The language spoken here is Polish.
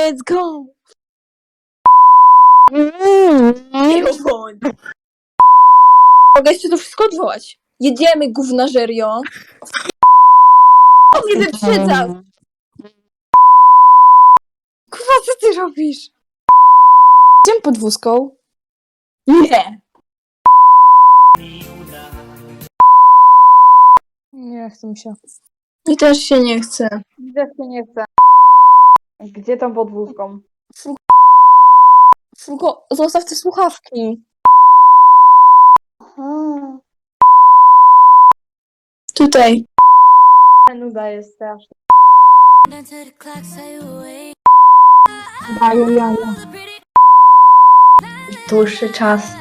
let's go! Bądź. Mogę jeszcze to wszystko odwołać. Jedziemy, gównażerio. O, mnie wyprzedza! Kurwa, co ty robisz? Idziemy pod wózką. Nie. Nie chcę mi się. Mi też się nie chce. Gdzie się nie chce? Gdzie tą podwózką? Tylko zostaw te słuchawki. Aha. Tutaj. Nuda jest straszna. Daję jaja. Dłuższy czas